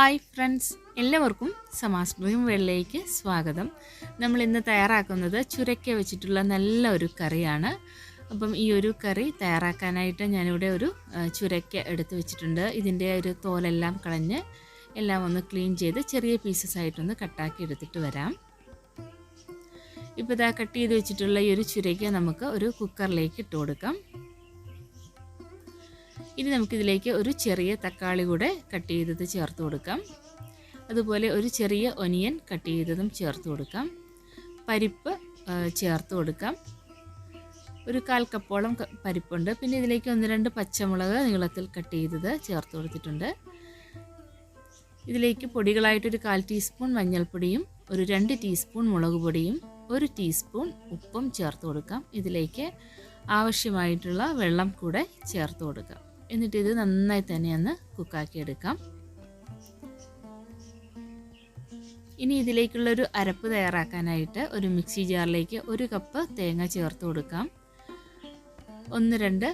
Hi friends എല്ലാവർക്കും സമാസ് bream വെള്ളയിലേക്ക് സ്വാഗതം. നമ്മൾ ഇന്ന് തയ്യാറാക്കുന്നത് ചുരക്ക വെച്ചിട്ടുള്ള നല്ല ഒരു കറിയാണ്. അപ്പം ഈ ഒരു കറി തയ്യാറാക്കാനായിട്ട് ഞാനിവിടെ ഒരു ചുരക്ക എടുത്ത് വെച്ചിട്ടുണ്ട്. ഇതിന്റെ ഒരു തോലെല്ലാം കളഞ്ഞ് എല്ലാം ഒന്ന് ക്ലീൻ ചെയ്ത് ചെറിയ പീസസ് ആയിട്ടൊന്ന് കട്ടാക്കി എടുത്തിട്ട് വരാം. ഇപ്പോൾ ഇതാ കട്ട് ചെയ്ത് വെച്ചിട്ടുള്ള ഈ ഒരു ചുരക്ക നമുക്ക് ഒരു കുക്കറിലേക്ക് ഇട്ട് കൊടുക്കാം. ഇനി നമുക്കിതിലേക്ക് ഒരു ചെറിയ തക്കാളി കൂടെ കട്ട് ചെയ്തത് ചേർത്ത് കൊടുക്കാം. അതുപോലെ ഒരു ചെറിയ ഒനിയൻ കട്ട് ചെയ്തതും ചേർത്ത് കൊടുക്കാം. പരിപ്പ് ചേർത്ത് കൊടുക്കാം. ഒരു കാൽ കപ്പോളം പരിപ്പുണ്ട്. പിന്നെ ഇതിലേക്ക് ഒന്ന് രണ്ട് പച്ചമുളക് നീളത്തിൽ കട്ട് ചെയ്തത് ചേർത്ത് കൊടുത്തിട്ടുണ്ട്. ഇതിലേക്ക് പൊടികളായിട്ടൊരു കാൽ ടീസ്പൂൺ മഞ്ഞൾപ്പൊടിയും ഒരു രണ്ട് ടീസ്പൂൺ മുളക് പൊടിയും ഒരു ടീസ്പൂൺ ഉപ്പും ചേർത്ത് കൊടുക്കാം. ഇതിലേക്ക് ആവശ്യമായിട്ടുള്ള വെള്ളം കൂടെ ചേർത്ത് കൊടുക്കാം. എന്നിട്ട് ഇത് നന്നായി തന്നെ ഒന്ന് കുക്കാക്കി എടുക്കാം. ഇനി ഇതിലേക്കുള്ള ഒരു അരപ്പ് തയ്യാറാക്കാനായിട്ട് ഒരു മിക്സി ജാറിലേക്ക് ഒരു കപ്പ് തേങ്ങ ചേർത്ത് കൊടുക്കാം. ഒന്ന് രണ്ട്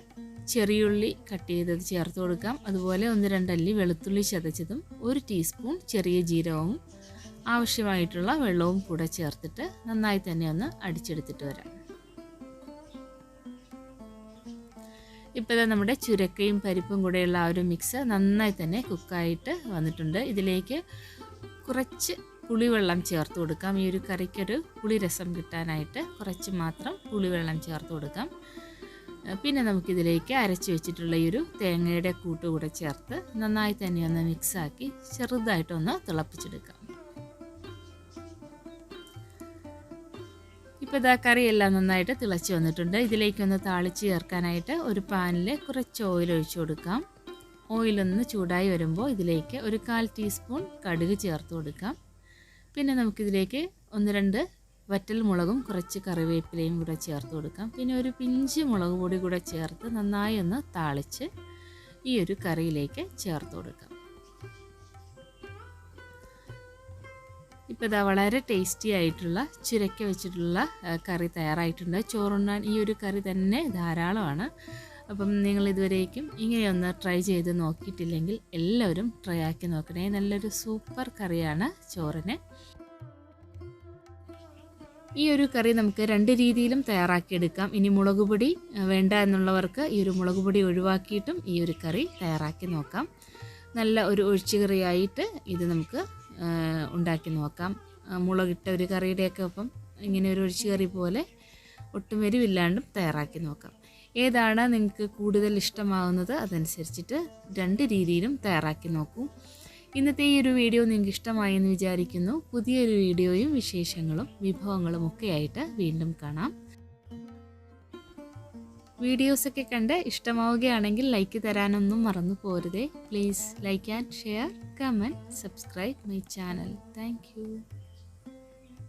ചെറിയുള്ളി കട്ട് ചെയ്തത് ചേർത്ത് കൊടുക്കാം. അതുപോലെ ഒന്ന് രണ്ടല്ലി വെളുത്തുള്ളി ചതച്ചതും ഒരു ടീസ്പൂൺ ചെറിയ ജീരകവും ആവശ്യമായിട്ടുള്ള വെള്ളവും കൂടെ ചേർത്തിട്ട് നന്നായി തന്നെ ഒന്ന് അടിച്ചെടുത്തിട്ട് വരാം. ഇപ്പോൾ നമ്മുടെ ചുരക്കയും പരിപ്പും കൂടെയുള്ള ആ ഒരു മിക്സ് നന്നായി തന്നെ കുക്കായിട്ട് വന്നിട്ടുണ്ട്. ഇതിലേക്ക് കുറച്ച് പുളിവെള്ളം ചേർത്ത് കൊടുക്കാം. ഈ ഒരു കറിക്കൊരു പുളിരസം കിട്ടാനായിട്ട് കുറച്ച് മാത്രം പുളിവെള്ളം ചേർത്ത് കൊടുക്കാം. പിന്നെ നമുക്കിതിലേക്ക് അരച്ച് വെച്ചിട്ടുള്ള ഈ ഒരു തേങ്ങയുടെ കൂട്ട് കൂടെ ചേർത്ത് നന്നായി തന്നെ ഒന്ന് മിക്സാക്കി ചെറുതായിട്ടൊന്ന് തിളപ്പിച്ചെടുക്കാം. ഇപ്പോൾ ഇതാ കറിയെല്ലാം നന്നായിട്ട് തിളച്ച് വന്നിട്ടുണ്ട്. ഇതിലേക്കൊന്ന് താളിച്ച് ചേർക്കാനായിട്ട് ഒരു പാനിൽ കുറച്ച് ഓയിൽ ഒഴിച്ചു കൊടുക്കാം. ഓയിലൊന്ന് ചൂടായി വരുമ്പോൾ ഇതിലേക്ക് ഒരു കാൽ ടീസ്പൂൺ കടുക് ചേർത്ത് കൊടുക്കാം. പിന്നെ നമുക്കിതിലേക്ക് ഒന്ന് രണ്ട് വറ്റൽ മുളകും കുറച്ച് കറിവേപ്പിലയും കൂടെ ചേർത്ത് കൊടുക്കാം. പിന്നെ ഒരു പിഞ്ച് മുളക് പൊടി കൂടെ ചേർത്ത് നന്നായി ഒന്ന് താളിച്ച് ഈ ഒരു കറിയിലേക്ക് ചേർത്ത് കൊടുക്കാം. ഇപ്പോൾ ഇതാ വളരെ ടേസ്റ്റി ആയിട്ടുള്ള ചുരക്ക വെച്ചിട്ടുള്ള കറി തയ്യാറായിട്ടുണ്ട്. ചോറുണ്ണാൻ ഈ ഒരു കറി തന്നെ ധാരാളമാണ്. അപ്പം നിങ്ങൾ ഇതുവരേക്കും ഇങ്ങനെയൊന്ന് ട്രൈ ചെയ്ത് നോക്കിയിട്ടില്ലെങ്കിൽ എല്ലാവരും ട്രൈ ആക്കി നോക്കണേ. നല്ലൊരു സൂപ്പർ കറിയാണ് ചോറിന്. ഈ ഒരു കറി നമുക്ക് രണ്ട് രീതിയിലും തയ്യാറാക്കിയെടുക്കാം. ഇനി മുളക് പൊടി വേണ്ട എന്നുള്ളവർക്ക് ഈ ഒരു മുളക് പൊടി ഒഴിവാക്കിയിട്ടും ഈ ഒരു കറി തയ്യാറാക്കി നോക്കാം. നല്ല ഒരു ഒഴിച്ചുകറിയായിട്ട് ഇത് നമുക്ക് ഉണ്ടാക്കി നോക്കാം. മുളകിട്ട ഒരു കറിയുടെയൊക്കെ ഒപ്പം ഇങ്ങനെ ഒരു ഒഴിച്ചു കറി പോലെ ഒട്ടും എരിവില്ലാണ്ടും തയ്യാറാക്കി നോക്കാം. ഏതാണ് നിങ്ങൾക്ക് കൂടുതൽ ഇഷ്ടമാകുന്നത് അതനുസരിച്ചിട്ട് രണ്ട് രീതിയിലും തയ്യാറാക്കി നോക്കൂ. ഇന്നത്തെ ഈ ഒരു വീഡിയോ നിങ്ങൾക്ക് ഇഷ്ടമായി എന്ന് വിചാരിക്കുന്നു. പുതിയൊരു വീഡിയോയും വിശേഷങ്ങളും വിഭവങ്ങളും ഒക്കെ ആയിട്ട് വീണ്ടും കാണാം. വീഡിയോസൊക്കെ കണ്ട് ഇഷ്ടമാവുകയാണെങ്കിൽ ലൈക്ക് തരാനൊന്നും മറന്നു പോരുതേ. Please like and share comment subscribe my channel thank